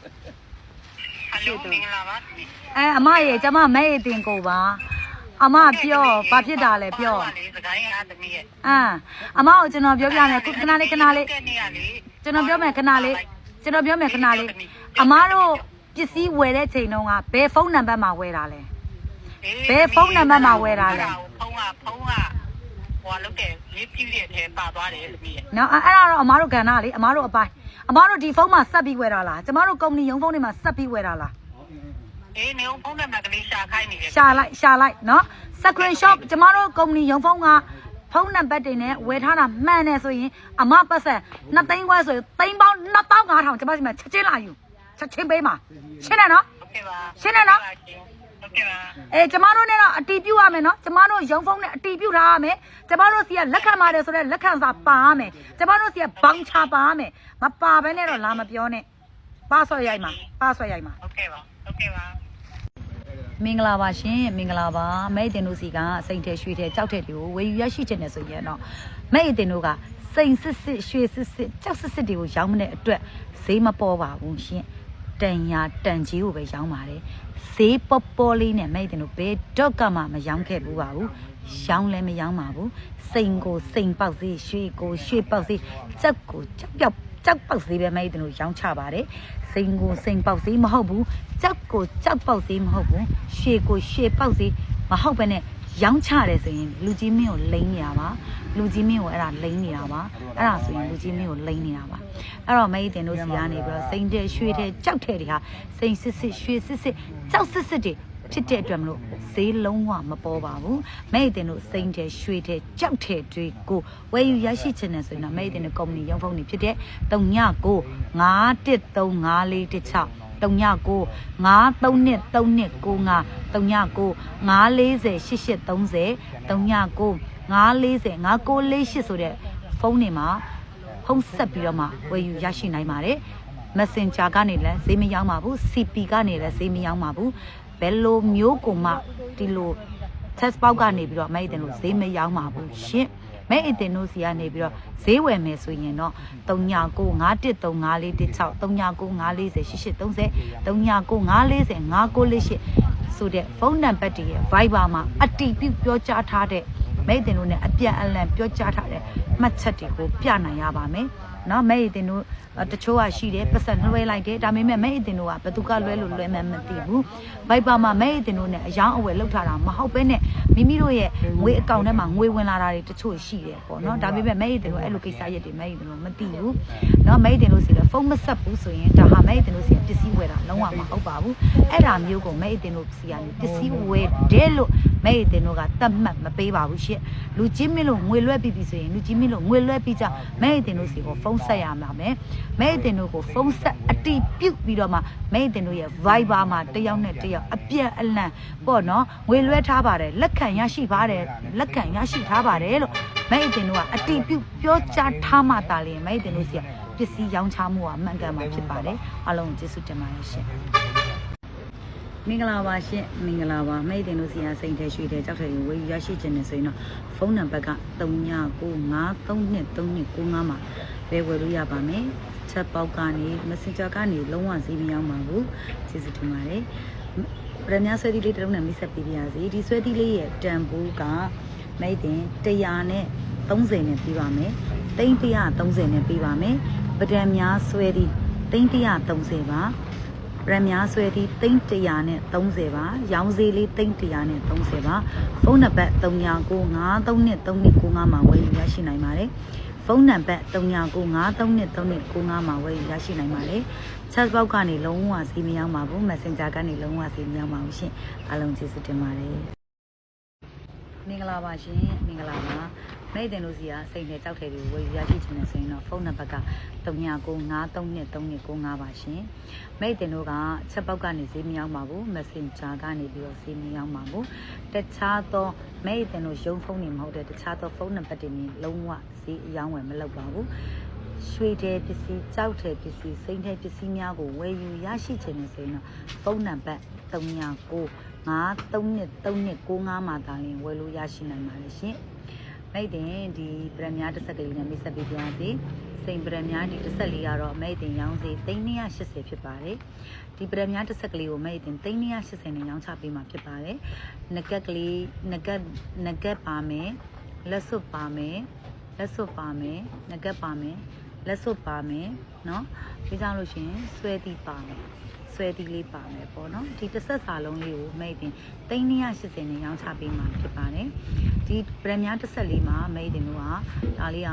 ဟယ်လိုမင်္ဂလာပါအဲအမရေကျမမဲရတင်ကိုပါအမပြောဘာဖြစ်တာလဲပြောလေစကိုင်းအားသမီးရဲ့အမ်အမကိုကျွန်တော်ပြောပြမယ်ခုခဏလေးခဏလေးကဲနေရလေကျွန်တော်ပြောမယ်ခဏလေးကျွန်တော်ပြောမယ်ခဏလေးအမတို့ပစ္စည်းဝယ်တဲ့ချိန်တုန်းကဘယ်ဖုန်းနံပါတ်မှာဝယ်တာလဲဘယ်ဖုန်းနံပါတ်မှာဝယ်တာလဲဖုန်းကဖုန်းကဟိုလောက်တယ် ရေးပြည့်တဲ့ထဲပါသွားတယ်သမီးရဲ့နော်အဲ့အဲ့ဒါတော့အမတို့ကဏ္ဍလေအမတို့အပိုင်းအမတို့ဒီဖုန်းမှာဆက်ပြီးဝယ်တာလားကျမတို့ကုမ္ပဏီရုံးဖုန်းတွေမှာဆက်ပြီးဝယ်တာလားအေးနေဖုန်းနံပါတ်ကလေးရှာခိုင်းနေတယ်ရှာလိုက်ရှာလိုက်နော် screen shot ကျမတို့ကုမ္ပဏီရုံးဖုန်းကဖုန်းနံပါတ်တွေနဲ့ဝယ်ထားတာမှန်တယ်ဆိုရင်အမပတ်ဆက်2သိန်းခွဲဆိုရင်သိန်းပေါင်း2500ကျမစီမှာချက်ချင်းလာယူချက်ချင်းပေးမှာရှင်းတယ်နော်ဟုတ်ကဲ့ပါရှင်းတယ်နော်ဟုတ်ကဲ့ပါ အေးကျမတို့နဲ့တော့အတီးပြုတ်ရမယ်နော်ကျမတို့ရုံဖုန်းနဲ့အတီးပြုတ်ထားရမယ်ကျမတို့စီကလက်ခံပါတယ်ဆိုတော့လက်ခံစာပါရမယ်ကျမတို့စီကဘောင်ချပါရမယ်မပါဘဲနဲ့တော့လာမပြောနဲ့ပါဆွဲရိုက်မှာပါဆွဲရိုက်မှာဟုတ်ကဲ့ပါဟုတ်ကဲ့ပါမင်္ဂလာပါရှင်မင်္ဂလာပါမဲ့တင်တို့စီကစိန်ထဲရွှေထဲကြောက်တဲ့တွေကိုဝယ်ယူရရှိခြင်းနဲ့ဆိုရင်တော့မဲ့တင်တို့ကစိန်စစ်စစ်ရွှေစစ်စစ်ကြောက်စစ်စစ်တွေကိုရောင်းမတဲ့အတွက်ဈေးမပေါ်ပါဘူးရှင် တန်ညာတန်ကြီးကိုပဲရောင်းပါတယ်ဈေးပေါ်ပေါ်လေးနဲ့မဲ့တင်တို့ဘယ်တော့ကမှမရောင်းခဲ့ဘူးပါဘူးရောင်းလည်းမရောင်းပါဘူးစိန်ကိုစိန်ပေါက်စေးရွှေကိုရွှေပေါက်စေးကြောက်ကိုကြောက်ပြောက်ကြောက်ပေါက်စေးပဲမဲ့တင်တို့ရောင်းချပါတယ်စိန်ကိုစိန်ပေါက်စေးမဟုတ်ဘူးကြောက်ကိုကြောက်ပေါက်စေးမဟုတ်ဘူးရွှေကိုရွှေပေါက်စေးမဟုတ်ဘဲနဲ့ ရောင်းချတယ်ဆိုရင်လူကြီးမင်းကိုလိမ့်နေတာပါလူကြီးမင်းကိုအဲ့ဒါလိမ့်နေတာပါအဲ့ဒါဆိုရင်လူကြီးမင်းကိုလိမ့်နေတာပါအဲ့တော့မဲတင်တို့စီကနေပြီးတော့စိန်တဲ့ရွှေတဲ့ကြောက်တဲ့တွေဟာစိန်စစ်စစ်ရွှေစစ်စစ်ကြောက်စစ်စစ်တွေဖြစ်တဲ့အတွက်မလို့ဈေးလုံးဝမပေါ်ပါဘူးမဲတင်တို့စိန်တဲ့ရွှေတဲ့ကြောက်တဲ့တွေကိုဝယ်ယူရရှိချင်တယ်ဆိုရင်တော့မဲတင်တို့ကုမ္ပဏီရုံးဖုန်းတွေဖြစ်တဲ့ 39 9135416 39 9323295 39 9408830 39 940 9448ဆိုတဲ့ဖုန်းတွေမှာဖုန်းဆက်ပြီးတော့မှဝယ်ယူရရှိနိုင်ပါတယ် Messenger ကနေလည်းဈေးမရောင်းပါဘူး CP ကနေလည်းဈေးမရောင်းပါဘူးဘယ်လိုမျိုးကိုမှဒီလို test box ကနေပြီးတော့မဲအတင်လို့ဈေးမရောင်းပါဘူးရှင် မဲအတင်တို့စီကနေပြီးတော့ဈေးဝယ်မယ်ဆိုရင်တော့3991354416 3995408830 3995405948ဆိုတဲ့ဖုန်းနံပါတ်တွေရဲ့ Viber မှာအတီးပြုပြောကြားထားတဲ့မဲအတင်တို့ ਨੇ အပြန်အလှန်ပြောကြားထားတဲ့မှတ်ချက်တွေကိုပြနိုင်ရပါမယ်နော်မဲအတင်တို့တချို့ကရှိတယ်ပတ်စံလွှဲလိုက်တယ်ဒါပေမဲ့မဲအတင်တို့ကဘသူကလွှဲလို့လွှဲမှမသိဘူး Viber မှာမဲအတင်တို့ ਨੇ အယောင်းအဝယ်လောက်ထားတာမဟုတ်ပဲနဲ့ မိမိတို့ရဲ့ငွေအကောင့်ထဲမှာငွေဝင်လာတာတွေတချို့ရှိတယ်ပေါ့နော်ဒါပေမဲ့မဲအတင်တို့အဲ့လိုကိစ္စရက်တွေမဲအတင်တို့မသိဘူးနော်မဲအတင်တို့စီလည်းဖုန်းမဆက်ဘူးဆိုရင်ဒါဟာမဲအတင်တို့စီပစ္စည်းဝယ်တာလုံးဝမဟုတ်ပါဘူးအဲ့ဒါမျိုးကိုမဲအတင်တို့စီကနေပစ္စည်းဝယ်တယ်လို့ မဲအတင်တို့ကတတ်မှတ်မပေးပါဘူးရှင့်လူချင်းမင်းလို့ငွေလွှဲပြီးပြီဆိုရင်လူချင်းမင်းလို့ငွေလွှဲပြီးကြမဲအတင်တို့စီကိုဖုန်းဆက်ရမှာမယ်မဲအတင်တို့ကိုဖုန်းဆက်အတိပြုတ်ပြီးတော့မှမဲအတင်တို့ရဲ့ Viber မှာတယောက်နဲ့တယောက်အပြက်အလန့်ပေါ့နော်ငွေလွှဲထားပါတယ်လက်ခံရရှိပါတယ်လက်ခံရရှိထားပါတယ်လို့မဲအတင်တို့ကအတိပြုတ်ပြောကြားထားမှတာလေမဲအတင်တို့စီကပစ္စည်းရောင်းချမှုကမှန်ကန်မှာဖြစ်ပါတယ်အားလုံးကိုကျေးဇူးတင်ပါတယ်ရှင် မင်္ဂလာပါရှင်မင်္ဂလာပါမိတ်တင်တို့စီအားစိတ်ထဲရွှေထဲကြောက်ထဲကိုဝေယူရရှိခြင်းနဲ့ဆိုရင်တော့ဖုန်းနံပါတ်က39932395မှာပဲဝယ်လို့ရပါမယ်ချက်ပေါက်ကနေ Messenger ကနေလုံးဝဈေးမရောက်ပါဘူးကျေးဇူးတင်ပါတယ်ပရမညာဆွဲသီးလေးတစ်လုံးနဲ့မိတ်ဆက်ပေးပါရစေဒီဆွဲသီးလေးရဲ့တန်ဖိုးကမိတ်တင်100နဲ့30နဲ့ပြီးပါမယ်သိန်း130နဲ့ပြီးပါမယ်ပဒံများဆွဲသီးသိန်း130ပါ ရမ်များဆွဲသည့်သိန်း100နဲ့30ပါရောင်းဈေးလေးသိန်း100နဲ့30ပါဖုန်းနံပါတ်3993နဲ့3295မှာဝယ်ယူရရှိနိုင်ပါတယ်ဖုန်းနံပါတ်3993နဲ့3295မှာဝယ်ယူရရှိနိုင်ပါတယ်ချက်ပေါက်ကနေလုံးဝစီမရောက်ပါဘူး Messenger ကနေလုံးဝစီမရောက်ပါဘူးရှင်အားလုံးကျေးဇူးတင်ပါတယ်မင်္ဂလာပါရှင်မင်္ဂလာပါ မိတ်တင်လို့စီကစိတ်နဲ့ကြောက်တယ်တွေကိုဝယ်ယူရရှိချင်တယ်ဆိုရင်တော့ဖုန်းနံပါတ်က3993နဲ့3295ပါရှင်မိတ်တင်တို့ကချက်ပေါက်ကနေဈေးမရောက်ပါဘူး Messenger ကနေပြီးတော့ဈေးမရောက်ပါဘူးတခြားသောမိတ်တင်တို့ရုံဖုန်းတွေမဟုတ်တဲ့တခြားသောဖုန်းနံပါတ်တွေနဲ့လုံးဝဈေးအယောင်းဝယ်မလုပ်ပါဘူးရွှေတဲ့ပစ္စည်းကြောက်တဲ့ပစ္စည်းစိမ့်တဲ့ပစ္စည်းများကိုဝယ်ယူရရှိခြင်းနဲ့ဆိုရင်တော့ဖုန်းနံပါတ်39 9323295မှာတာရင်ဝယ်လို့ရရှိနိုင်ပါတယ်ရှင် မိတ်တင်ဒီပရမညာတစ်ဆက်ကလေးနဲ့မိတ်ဆက်ပေးပါရစေ စိန်ပရံများဒီတစ်ဆက်လေးကတော့မိတ်တင်ရောင်းစီ380ဖြစ်ပါတယ်ဒီပရံများတစ်ဆက်ကလေးကိုမိတ်တင်380နဲ့ရောင်းချပေးမှာဖြစ်ပါတယ်ငကက်ကလေးငကက်ငကက်ပါမယ်လက်စွပ်ပါမယ်လက်စွပ်ပါမယ်ငကက်ပါမယ်လက်စွပ်ပါမယ်เนาะပြီးကြလို့ရှရင်ဆွဲသီးပါမယ် ဆွဲသီးလေးပါမယ်ပေါ့နော်ဒီတစ်ဆက်စာလုံးလေးကိုမိတ်တင်380နဲ့ရောင်းချပေးမှာဖြစ်ပါတယ်ဒီပရမများတစ်ဆက်လေးမှာမိတ်တင်တို့ကဒါလေးက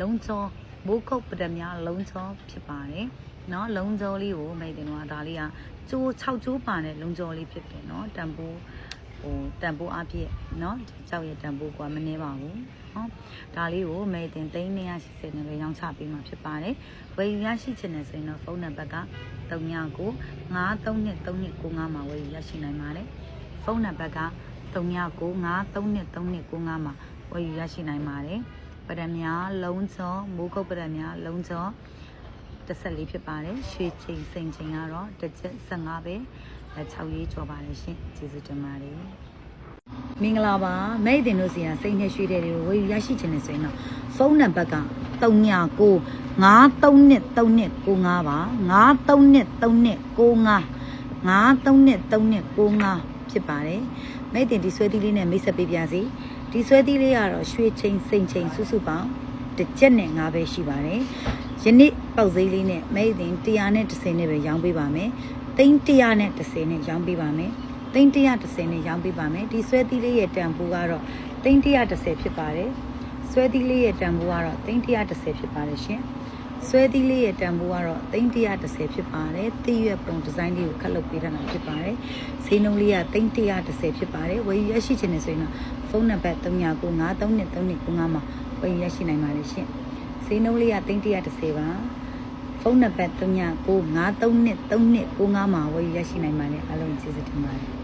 လုံးချောမိုးခုတ်ပရမများလုံးချောဖြစ်ပါတယ်နော်လုံးချောလေးကိုမိတ်တင်တို့ကဒါလေးကကျိုး6ကျိုးပါတဲ့လုံးချောလေးဖြစ်တယ်နော်တံပိုး ဟိုတန်ဖိုးအပြည့်เนาะကြောက်ရတန်ဖိုးကမနှဲပါဘူးเนาะဒါလေးကိုမိတ်တင်380နဲ့ပဲရောင်းချပေးမှာဖြစ်ပါတယ်ဝယ်ယူရရှိချင်တယ်ဆိုရင်တော့ဖုန်းနံပါတ်က39 932395မှာဝယ်ယူရရှိနိုင်ပါတယ်ဖုန်းနံပါတ်က39932395မှာဝယ်ယူရရှိနိုင်ပါတယ်ပရမများလုံးစောမိုးကုတ်ပရမများလုံးစောတစ်ဆက်လေးဖြစ်ပါတယ်ရွှေချိန်စိန်ချိန်ကတော့တစ်ချက်15ပဲအဲ 6ရေးကျော်ပါတယ်ရှင်ကျေးဇူးတင်ပါတယ်မင်္ဂလာပါမိတ်တင်တို့စီကစိတ်နဲ့ရွှေတဲ့တွေကိုဝယ်ယူရရှိချင်တယ်ဆိုရင်တော့ဖုန်းနံပါတ်က39 932395ပါ932395 932395ဖြစ်ပါတယ်မိတ်တင်ဒီဆွဲသီးလေးနဲ့မိတ်ဆက်ပေးပြစီဒီဆွဲသီးလေးကတော့ရွှေချင်းစိန်ချင်းစုစုပေါင်းတစ်ချက်နဲ့၅ပဲရှိပါတယ်ယနေ့ပေါက်ဈေးလေးနဲ့မိတ်တင်130နဲ့ပဲရောင်းပေးပါမယ် သိန်း100နဲ့30နဲ့ရောင်းပေးပါမယ်သိန်း130နဲ့ရောင်းပေးပါမယ်ဒီဆွဲသီးလေးရဲ့တန်ဖိုးကတော့သိန်း130ဖြစ်ပါတယ်ဆွဲသီးလေးရဲ့တန်ဖိုးကတော့သိန်း130ဖြစ်ပါတယ်ရှင်ဆွဲသီးလေးရဲ့တန်ဖိုးကတော့330ဖြစ်ပါတယ်။တီးရွက်ပုံဒီဇိုင်းလေးကိုခက်လုပ်ပေးထားတာဖြစ်ပါတယ်။ဈေးနှုန်းလေးက330ဖြစ်ပါတယ်။ဝယ်ယူရရှိချင်တယ်ဆိုရင်တော့ဖုန်းနံပါတ်39933395မှာဝယ်ယူရရှိနိုင်ပါတယ်ရှင်။ဈေးနှုန်းလေးက330ပါ။ ဖုန်းနံပါတ်39933395မှာဝယ်ယူရရှိနိုင်ပါတယ်။အားလုံးကျေးဇူးတင်ပါတယ်။